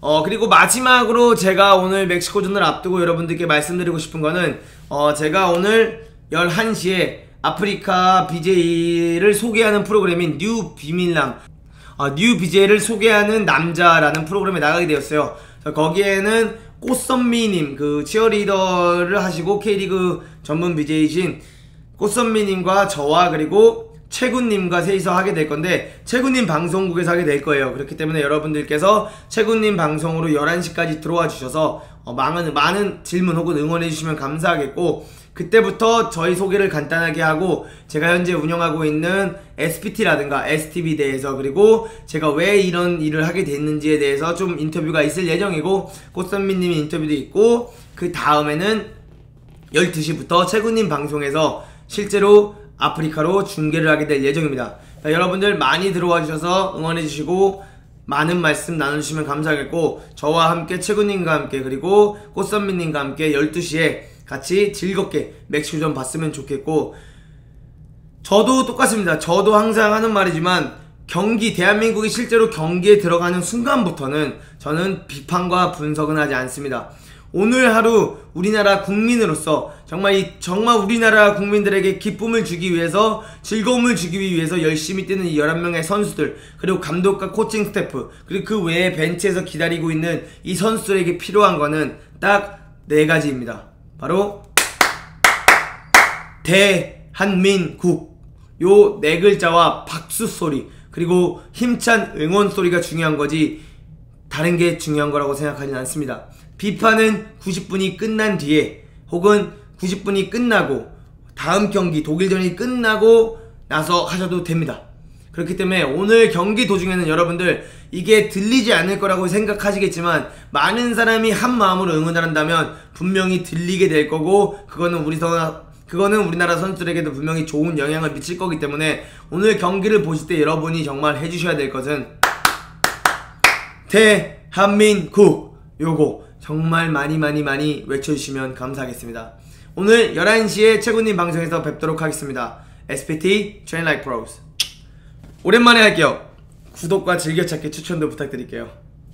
어, 그리고 마지막으로 제가 오늘 멕시코전을 앞두고 여러분들께 말씀드리고 싶은 거는, 어, 제가 오늘 11시에 아프리카 BJ를 소개하는 프로그램인 뉴 비밀남, 어, 뉴 BJ를 소개하는 남자라는 프로그램에 나가게 되었어요. 거기에는 꽃선미님, 그 치어리더를 하시고 K리그 전문 BJ이신 꽃선미님과 저와 그리고 최군님과 셋이서 하게 될 건데 최군님 방송국에서 하게 될 거예요. 그렇기 때문에 여러분들께서 최군님 방송으로 11시까지 들어와 주셔서 어, 많은, 많은 질문 혹은 응원해 주시면 감사하겠고 그때부터 저희 소개를 간단하게 하고 제가 현재 운영하고 있는 SPT라든가 STV 대해서 그리고 제가 왜 이런 일을 하게 됐는지에 대해서 좀 인터뷰가 있을 예정이고 꽃선미님 인터뷰도 있고 그 다음에는 12시부터 최군님 방송에서 실제로 아프리카로 중계를 하게 될 예정입니다. 자, 여러분들 많이 들어와 주셔서 응원해 주시고 많은 말씀 나눠주시면 감사하겠고 저와 함께 최군님과 함께 그리고 꽃선미님과 함께 12시에 같이 즐겁게 멕시코전 봤으면 좋겠고 저도 똑같습니다. 저도 항상 하는 말이지만 경기 대한민국이 실제로 경기에 들어가는 순간부터는 저는 비판과 분석은 하지 않습니다. 오늘 하루 우리나라 국민으로서 정말 이 정말 우리나라 국민들에게 기쁨을 주기 위해서 즐거움을 주기 위해서 열심히 뛰는 이 11명의 선수들 그리고 감독과 코칭 스태프 그리고 그 외에 벤치에서 기다리고 있는 이 선수들에게 필요한 거는 딱 네 가지입니다. 바로 대한민국 요 네 글자와 박수 소리 그리고 힘찬 응원 소리가 중요한 거지 다른 게 중요한 거라고 생각하진 않습니다. 비판은 90분이 끝난 뒤에 혹은 90분이 끝나고 다음 경기 독일전이 끝나고 나서 하셔도 됩니다. 그렇기 때문에 오늘 경기 도중에는 여러분들 이게 들리지 않을 거라고 생각하시겠지만 많은 사람이 한 마음으로 응원을 한다면 분명히 들리게 될 거고 그거는 우리 선 그거는 우리나라 선수들에게도 분명히 좋은 영향을 미칠 거기 때문에 오늘 경기를 보실 때 여러분이 정말 해주셔야 될 것은 대한민국 요거 정말 많이 많이 많이 외쳐주시면 감사하겠습니다. 오늘 11시에 최군님 방송에서 뵙도록 하겠습니다. SPT Train Like Pros 오랜만에 할게요. 구독과 즐겨찾기 추천도 부탁드릴게요.